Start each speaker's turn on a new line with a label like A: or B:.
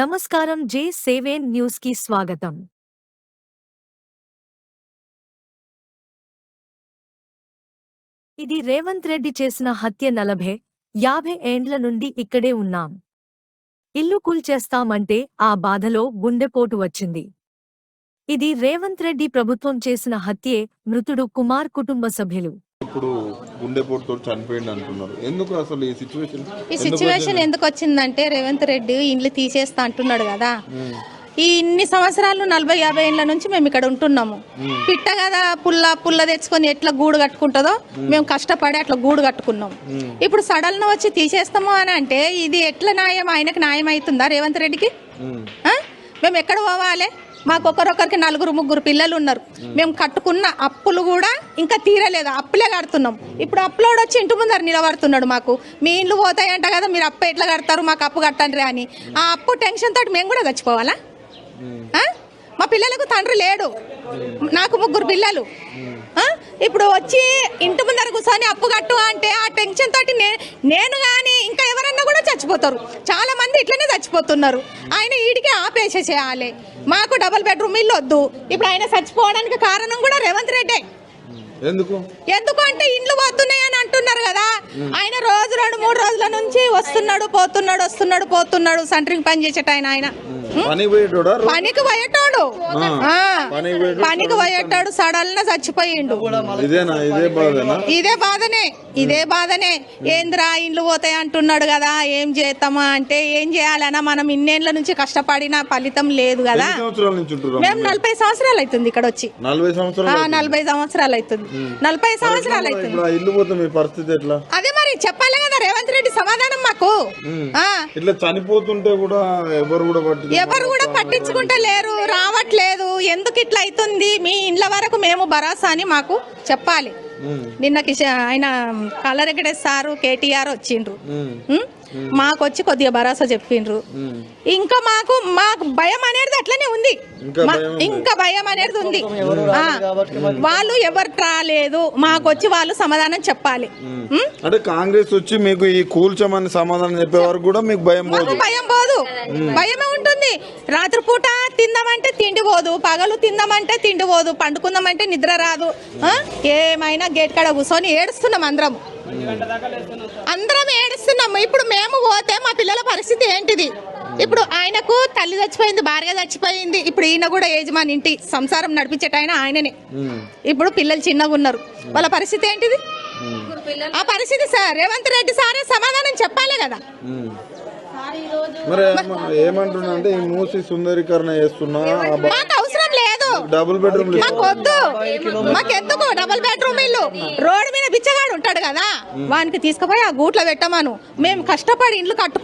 A: నమస్కారం జే సేవేన్ న్యూస్కి స్వాగతం. ఇది రేవంత్ రెడ్డి చేసిన హత్య నలభై యాభై ఏండ్ల నుండి ఇక్కడే ఉన్నాం. ఇల్లు కూల్చేస్తామంటే ఆ బాధలో గుండెపోటు వచ్చింది. ఇది రేవంత్ రెడ్డి ప్రభుత్వం చేసిన హత్యే మృతుడు కుమార్ కుటుంబ సభ్యులు.
B: ఇప్పుడు గుండెపోటుతో చనిపోయింది అంటున్నారు. ఎందుకు అసలు ఈ సిచ్యువేషన్
C: ఈ సిచ్యువేషన్ ఎందుకు వచ్చిందంటే రేవంత్ రెడ్డి ఇండ్లు తీసేస్తా అంటున్నాడు కదా. ఈ ఇన్ని సంవత్సరాలు నలభై యాభై ఏళ్ళ నుంచి మేము ఇక్కడ ఉంటున్నాము. పిట్ట కదా పుల్ల పుల్ల తెచ్చుకొని ఎట్లా గూడు కట్టుకుంటుందో మేము. కష్టపడి అట్లా గూడు కట్టుకున్నాం ఇప్పుడు సడన్ వచ్చి తీసేస్తాము అని అంటే ఇది ఎట్లా న్యాయం? ఆయనకు న్యాయం అవుతుందా రేవంత్ రెడ్డికి? మేము ఎక్కడ పోవాలి? మాకు ఒకరొకరికి నలుగురు ముగ్గురు పిల్లలు ఉన్నారు మేము కట్టుకున్న అప్పులు కూడా ఇంకా తీరలేదు. అప్పులే కడుతున్నాం. ఇప్పుడు అప్పులోడు వచ్చి ఇంటి ముందర నిలబడుతున్నాడు మాకు. మీ ఇండ్లు పోతాయంట కదా మీరు అప్పు ఎట్లా కడతారు మాకు అప్పు కట్టండి అని. ఆ అప్పు టెన్షన్ తోటి మేము కూడా చచ్చిపోవాలా? మా పిల్లలకు తండ్రి లేడు. నాకు ముగ్గురు పిల్లలు? ఇప్పుడు వచ్చి ఇంటి ముందర కూర్చొని అప్పు కట్టు అంటే ఆ టెన్షన్ తోటి నేను కానీ ఇంకా ఎవరన్నా కూడా చచ్చిపోతారు. చాలా మంది ఇట్లనే చచ్చిపోతున్నారు. ఆయన ఈడికి ఆపేసేసేయాలి మాకు డబుల్ బెడ్రూమ్ ఇల్లు వద్దు. ఇప్పుడు ఆయన చచ్చిపోవడానికి కారణం కూడా రేవంత్ రెడ్డే.
B: ఎందుకు?
C: ఎందుకు అంటే ఇండ్లు పోతున్నాయి అని అంటున్నారు కదా. ఆయన రోజు రెండు మూడు రోజుల నుంచి వస్తున్నాడు పోతున్నాడు వస్తున్నాడు పోతున్నాడు సెంటరింగ్ పని చేసేట ఆయన ఆయన. పనికి పోయేటోడు
B: పనికి పోయేటోడు
C: పనికి పోయేటాడు సడల్న చచ్చిపోయిండు.
B: ఇదేనా? ఇదే బాధేనా?
C: ఇదే బాధనే ఇదే బాధనే. ఏంద్రా ఇండ్లు పోతాయి అంటున్నాడు కదా ఏం చేస్తామా అంటే ఏం చేయాలన్నా మనం ఇన్నేళ్ళ నుంచి కష్టపడిన ఫలితం లేదు కదా. మేము నలభై సంవత్సరాలు అవుతుంది ఇక్కడ వచ్చి.
B: నలభై సంవత్సరాలు
C: నలభై సంవత్సరాలు అవుతుంది. నలభై సంవత్సరాలు అవుతుంది. అదే చెప్పాలి కదా రేవంత్ రెడ్డి సమాధానం మాకు.
B: ఇట్లా చనిపోతుంటే కూడా ఎవరు కూడా
C: ఎవరు కూడా పట్టించుకుంటా లేరు రావట్లేదు. ఎందుకు ఇట్లా అవుతుంది? మీ ఇండ్ల వరకు మేము భరోసా అని మాకు చెప్పాలి. నిన్న కిష ఆయన కలరెగడే సారు కేటీఆర్ వచ్చిండ్రు? మాకు వచ్చి కొద్దిగా భరోసా చెప్పిండ్రు. ఇంకా మాకు మాకు భయం అనేది అట్లనే ఉంది.
B: ఇంకా
C: మా-
B: భయం
C: ఇంకా భయం అనేది ఉంది. వాళ్ళు ఎవరు రాలేదు మాకు వచ్చి వాళ్ళు సమాధానం చెప్పాలి. ఉం?
B: అంటే కాంగ్రెస్ వచ్చి మీకు ఈ కూల్చమని సమాధానం చెప్పే వరకు కూడా మీకు భయం పోదు.
C: భయం పోదు. భయమే ఉంటుంది. రాత్రిపూట తిందామంటే తిండి పోదు. పగలు తిందామంటే తిండి పోదు. పండుకుందామంటే నిద్ర రాదు? ఏమైనా గేట్ కాడ కూర్చొని ఏడుస్తున్నాం అందరం. అందరం ఏడుస్తున్నాం. ఇప్పుడు మేము పోతే మా పిల్లల పరిస్థితి ఏంటిది? ఇప్పుడు ఆయనకు తల్లి చచ్చిపోయింది భార్య చచ్చిపోయింది. ఇప్పుడు ఈయన కూడా యజమాని ఇంటి సంసారం నడిపించేట ఆయన ఆయననే. ఇప్పుడు పిల్లలు చిన్నగా ఉన్నారు. వాళ్ళ పరిస్థితి ఏంటిది? ఆ పరిస్థితి సార్ రేవంత్ రెడ్డి సారే సమాధానం చెప్పాలి కదా.
B: మరి ఏమ- ఏమంటున్నా అంటే ఈ మూసి సుందరీకరణ చేస్తున్నా డబుల్ బెడ్రూమ్
C: మాకు వద్దు మాకెందుకు? డబుల్ బెడ్రూమ్ ఇల్లు. రోడ్డు మీద బిచ్చగాడు ఉంటాడు కదా. వానికి తీసుకుపోయి ఆ గూట్లో పెట్టమను. మేము కష్టపడి ఇండ్లు కట్టు